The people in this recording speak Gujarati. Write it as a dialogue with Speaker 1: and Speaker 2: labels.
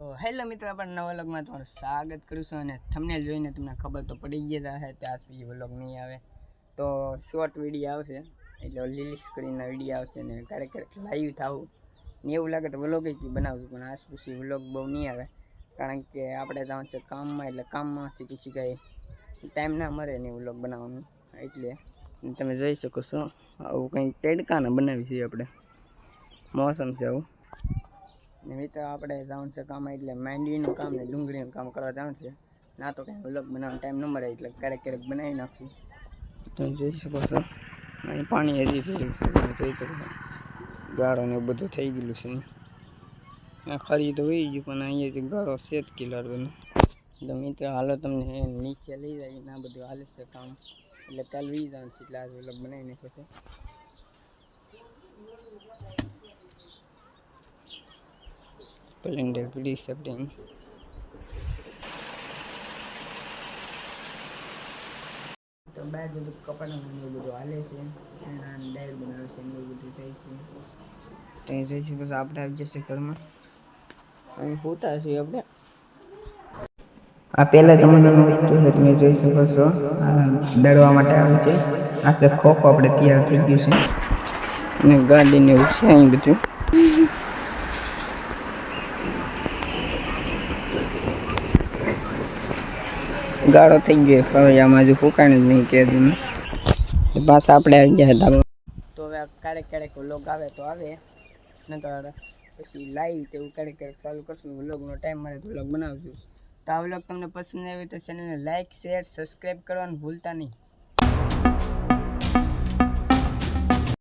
Speaker 1: હેલો મિત્રો, આપણે નવા વ્લોગમાં તમારું સ્વાગત કરું છું અને થમને જોઈને તમને ખબર તો પડી ગયા હશે ત્યાં સુધી વ્લોગ નહીં આવે. તો શોર્ટ વીડિયો આવશે, એટલે લીલી સ્ક્રીનના વીડિયો આવશે ને ક્યારેક ક્યારેક લાઈવ થવું. ને એવું લાગે તો વ્લોગ જ બનાવશું પણ આજ પછી વ્લોગ બહુ નહીં આવે. કારણ કે આપણે જવાનું છે કામમાં, એટલે કામમાંથી પછી કાંઈ ટાઈમ ના મળે ને વ્લોગ બનાવવાનું. એટલે તમે જોઈ શકો છો, આવું કંઈક તેડકાને બનાવી છીએ આપણે. મોસમ છે આવું. ને મિત્ર આપણે જવાનું છે કામ, એટલે માંડવીનું કામ ને ડુંગળીનું કામ કરવા જવાનું છે. ના તો કાંઈ વ્લોગ બનાવવાનો ટાઈમ ન મળે, એટલે ક્યારેક ક્યારેક બનાવી નાખશું તમે જોઈ શકો છો. અહીં પાણી હજી ભર્યું છે. જોઈ શકો છો. ગાળો ને બધું થઈ ગયેલું છે. આ ખરી તો હોઈ ગયું, પણ અહીંયાથી ગાળો છે જ કિલ્લાર બને તો મિત્ર હાલો તમને નીચે લઈ જાય ના બધું હાલે છે કામ. એટલે કાલ વી જવાનું છે, એટલે આજે વ્લોગ બનાવી નાખ્યો છે. સ્પ્લેન્ડર પ્લીઝ આપણે તો બાર બધું કપડાં એવું બધું હાલે છે. એના ડાયર બનાવે છે ને એવું બધું થાય છે. ત્યાં જઈ છે આપણે આવી જશે ઘરમાં. અહીં હોતા છીએ આપણે. આ પહેલાં જમાનાનું જોઈ શકો છો. દળવા માટે આવે છે. આ ખોખો આપણે તૈયાર થઈ ગયું છે. અને ગાડીને એવું છે અહીં બધું. ગાળો થઈ ગયો ફળિયામાં હજુ ફૂકાણ જ નહીં કે હજુ પાછા આપણે આવી ગયા હતા તો હવે ક્યારેક ક્યારેક વ્લોગ આવે તો આવે. નકર પછી લાઈવ તેવું ક્યારેક ક્યારેક ચાલુ કરશું. વ્લોગનો ટાઈમ મળે તો વ્લોગ બનાવશું. તો આ વ્લોગ તમને પસંદ આવે તો ચેનલને લાઈક શેર સબસ્ક્રાઈબ કરવાનું ભૂલતા નહીં.